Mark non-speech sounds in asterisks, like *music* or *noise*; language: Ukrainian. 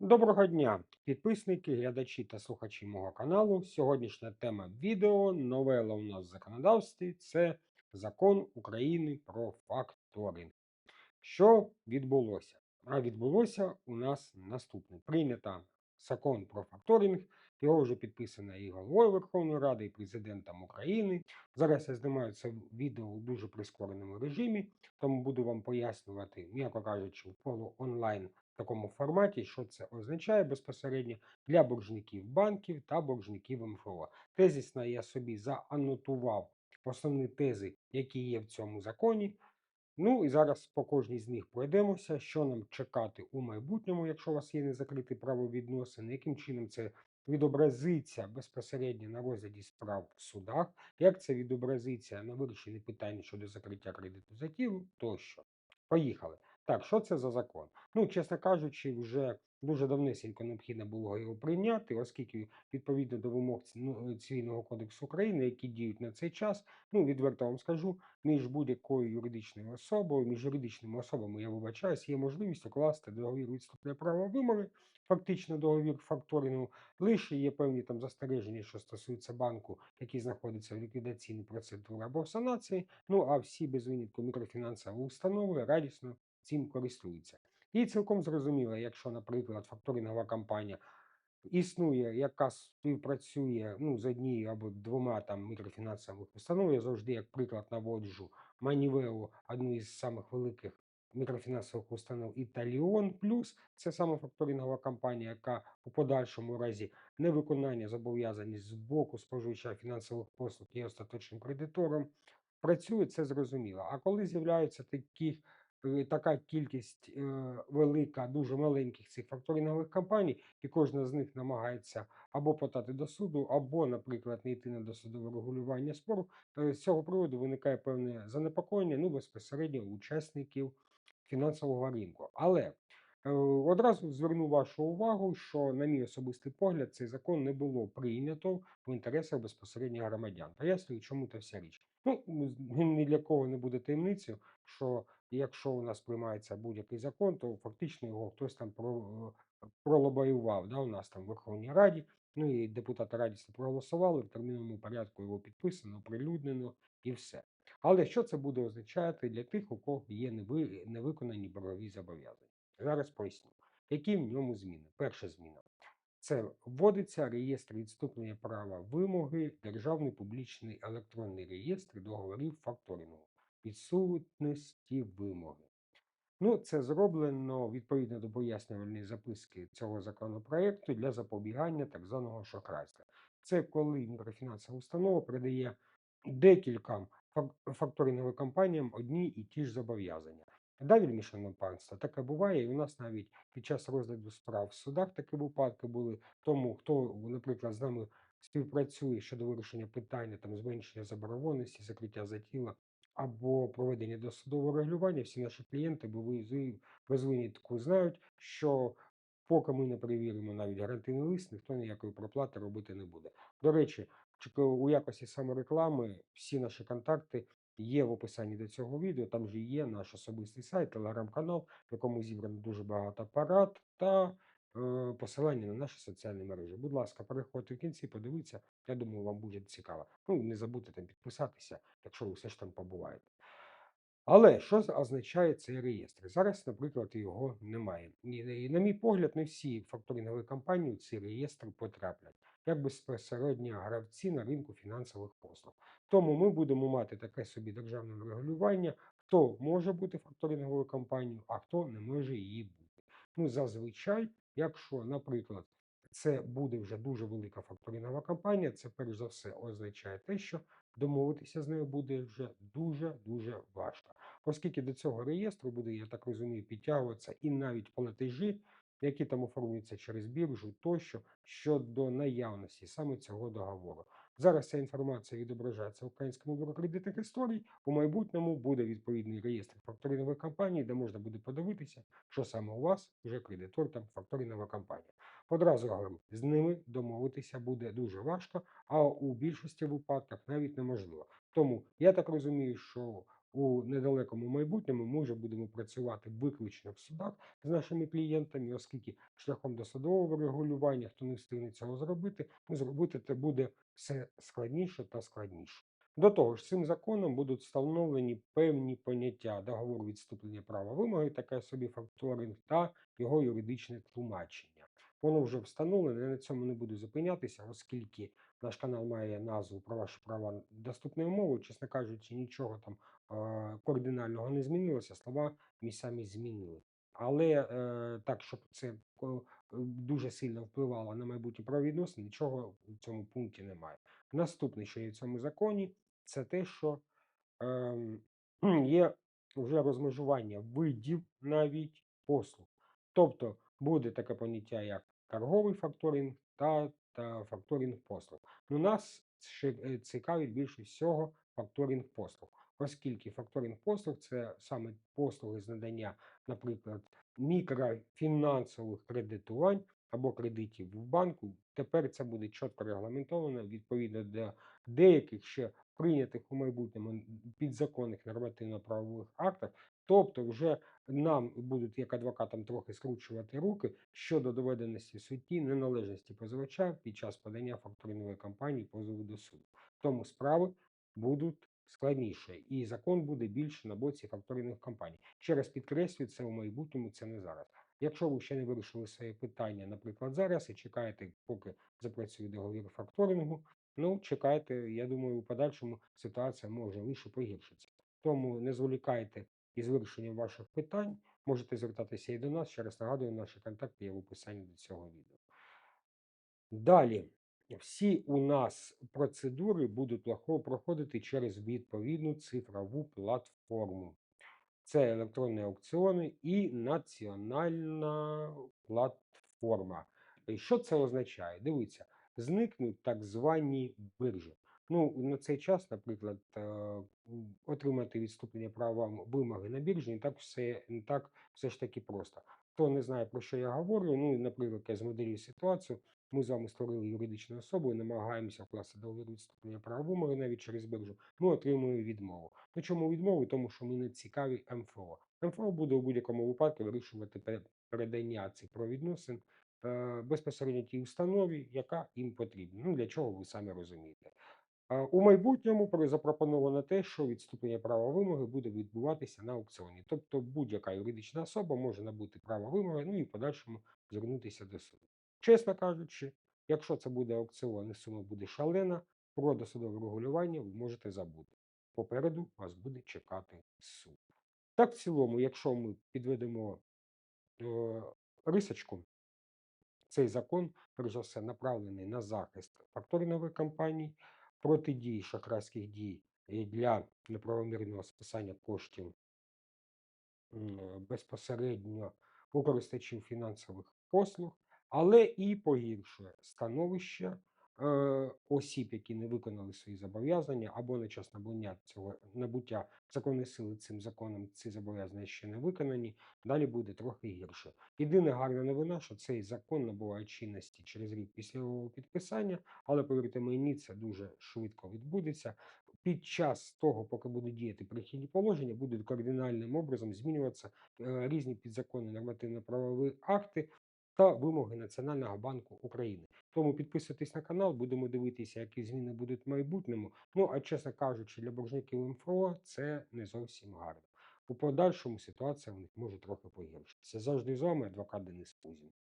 Доброго дня, підписники, глядачі та слухачі мого каналу. Сьогоднішня тема відео, новела у нас в законодавстві це закон України про факторинг. Що відбулося? А відбулося у нас наступне. Прийнято закон про факторинг, його вже підписано і головою Верховної Ради, і президентом України. Зараз я знімаю це відео у дуже прискореному режимі, тому буду вам пояснювати, м'яко кажучи, в полу онлайн такому форматі, що це означає безпосередньо для боржників банків та боржників МФО. Тезісно я собі заанотував основні тези, які є в цьому законі. Ну і зараз по кожній з них пройдемося, що нам чекати у майбутньому, якщо у вас є незакриті правовідносини, яким чином це відобразиться безпосередньо на розгляді справ в судах, як це відобразиться на вирішенні питань щодо закриття кредиту за тілу тощо. Поїхали. Так, що це за закон? Ну, чесно кажучи, вже дуже давнесенько необхідно було його прийняти, оскільки відповідно до вимог ну, Цивільного кодексу України, які діють на цей час, ну відверто вам скажу, між будь-якою юридичною особою, між юридичними особами, я вибачаюсь, є можливість укласти договір відступної права вимоги, фактично договір факторингу, лише є певні там застереження, що стосуються банку, який знаходиться в ліквідаційній процедурі або в санації. Ну а всі без винятку мікрофінансові установи радісно цим користуються. І цілком зрозуміло, якщо, наприклад, факторингова компанія існує, яка співпрацює ну, з однією або двома там мікрофінансових установ, я завжди, як приклад, наводжу Манівео, одну із самих великих мікрофінансових установ Італіон Плюс, це саме факторингова компанія, яка у подальшому разі невиконання зобов'язань з боку споживача фінансових послуг є остаточним кредитором. Працює це зрозуміло. А коли з'являються такі е, така кількість е, велика, дуже маленьких цих факторингових компаній, і кожна з них намагається або подати до суду, або, наприклад, не йти на досудове регулювання спору. е, З цього приводу виникає певне занепокоєння ну, безпосередньо учасників фінансового ринку. Але е, одразу зверну вашу увагу, що, на мій особистий погляд, цей закон не було прийнято в інтересах безпосередньо громадян. Пояснюю, чому та вся річ. Ну, ні для кого не буде таємницею, що якщо у нас приймається будь-який закон, то фактично його хтось там про, пролобаював да, у нас там в Верховній Раді. Ну і депутати радісно проголосували, в терміновому порядку його підписано, оприлюднено і все. Але що це буде означати для тих, у кого є невиконані боргові зобов'язання? Зараз поясню, які в ньому зміни. Перша зміна це вводиться реєстр відступлення права вимоги, державний публічний електронний реєстр договорів факторингу, відсутності вимоги. Ну, це зроблено відповідно до пояснювальної записки цього законопроекту для запобігання так званого шахрайства. Це коли мікрофінансова установа передає декільком фак- факторинговим компаніям одні і ті ж зобов'язання. Да, вельмішане панство, таке буває, і у нас навіть під час розгляду справ в судах такі випадки були. Тому хто, наприклад, з нами співпрацює щодо вирішення питання там зменшення заборгованості, закриття за тіла або проведення досудового регулювання, всі наші клієнти бо ви без винятку знають, що поки ми не перевіримо навіть гарантійний лист, ніхто ніякої проплати робити не буде. До речі, у якості самореклами всі наші контакти є в описанні до цього відео. Там же є наш особистий сайт, телеграм-канал, в якому зібрано дуже багато парад та е, посилання на наші соціальні мережі. Будь ласка, переходьте в кінці, подивіться. Я думаю, вам буде цікаво. Ну, не забудьте там підписатися, якщо ви все ж там побуваєте. Але що означає цей реєстр? Зараз, наприклад, його немає. І, і, на мій погляд, не всі факторингові компанії в цей реєстр потраплять, як безпосередньо гравці на ринку фінансових послуг. Тому ми будемо мати таке собі державне регулювання, хто може бути факторинговою компанією, а хто не може її бути. Ну, зазвичай, якщо, наприклад, це буде вже дуже велика факторингова компанія, це перш за все означає те, що домовитися з нею буде вже дуже-дуже важко. Оскільки до цього реєстру буде, я так розумію, підтягуватися і навіть платежі, які там оформлюються через біржу, тощо щодо наявності саме цього договору. Зараз ця інформація відображається в Українському бюро кредитних історій. У майбутньому буде відповідний реєстр факторингової компанії, де можна буде подивитися, що саме у вас вже кредитор там факторингова компанія. Одразу говорю, з ними домовитися буде дуже важко, а у більшості випадках навіть неможливо. Тому я так розумію, що у недалекому майбутньому ми вже будемо працювати виключно в судах з нашими клієнтами, оскільки шляхом досудового регулювання, хто не встигне цього зробити, ну, зробити це буде все складніше та складніше. До того ж, цим законом будуть встановлені певні поняття договору відступлення права вимоги, таке собі факторинг та його юридичне тлумачення. Воно вже встановлене, я на цьому не буду зупинятися, оскільки наш канал має назву про ваші права доступною мовою. Чесно кажучи, нічого там е, кардинального не змінилося, слова місцями змінили. Але е, так, щоб це дуже сильно впливало на майбутні правовідносини, нічого в цьому пункті немає. Наступне, що є в цьому законі, це те, що ем, *clears throat* є вже розмежування видів навіть послуг. Тобто буде таке поняття, як торговий факторинг та, та факторинг послуг. Ну, нас е, цікавить більше всього факторинг послуг, оскільки факторинг послуг це саме послуги з надання, наприклад, мікрофінансових кредитувань або кредитів в банку. Тепер це буде чітко регламентовано відповідно до деяких ще прийнятих у майбутньому підзаконних нормативно-правових актах. Тобто, вже нам будуть як адвокатам трохи скручувати руки щодо доведеності в неналежності позивача під час подання факторингової кампанії позову до суду. Тому справи будуть складніше, і закон буде більше на боці факторингових компаній. Ще раз підкреслюю, це у майбутньому, це не зараз. Якщо ви ще не вирішили своє питання, наприклад, зараз і чекаєте, поки запрацює договір факторингу, ну чекайте. Я думаю, у подальшому ситуація може лише погіршитися. Тому не зволікайте із вирішенням ваших питань. Можете звертатися і до нас. Ще раз нагадую, наші контакти є в описанні до цього відео. Далі, всі у нас процедури будуть проходити через відповідну цифрову платформу. Це електронні аукціони і національна платформа. Що це означає? Дивіться, зникнуть так звані биржі. Ну, на цей час, наприклад, е, отримати відступлення права вимоги на біржі не так все не так все ж таки просто. Хто не знає, про що я говорю, ну, наприклад, я змоделюю ситуацію. Ми з вами створили юридичну особу намагаємося вкласти договір відступлення права вимоги навіть через біржу. Ми отримуємо відмову. Ну чому відмову? Тому що ми не цікаві МФО. МФО буде у будь-якому випадку вирішувати передання цих правовідносин е, безпосередньо тій установі, яка їм потрібна. Ну для чого ви самі розумієте. У майбутньому про- запропоновано те, що відступлення права вимоги буде відбуватися на аукціоні. Тобто будь-яка юридична особа може набути право вимоги, ну і в подальшому звернутися до суду. Чесно кажучи, якщо це буде аукціон і сума буде шалена, про досудове регулювання ви можете забути. Попереду вас буде чекати суд. Так, в цілому, якщо ми підведемо е, рисочку, цей закон, перш за все, направлений на захист факторингових компаній, протидії шахрайських дій для неправомірного списання коштів безпосередньо у користачів фінансових послуг, але і погіршує становище осіб, які не виконали свої зобов'язання, або на час набуття цього набуття законної сили цим законом ці зобов'язання ще не виконані. Далі буде трохи гірше. Єдина гарна новина, що цей закон набуває чинності через рік після його підписання, але повірте мені, це дуже швидко відбудеться. Під час того, поки будуть діяти перехідні положення, будуть кардинальним образом змінюватися е, різні підзаконні нормативно-правові акти та вимоги Національного банку України. Тому підписуйтесь на канал, будемо дивитися, які зміни будуть в майбутньому. Ну а чесно кажучи, для боржників МФО це не зовсім гарно. У подальшому ситуація в них може трохи погіршитися. Завжди з вами адвокат Денис Пузін.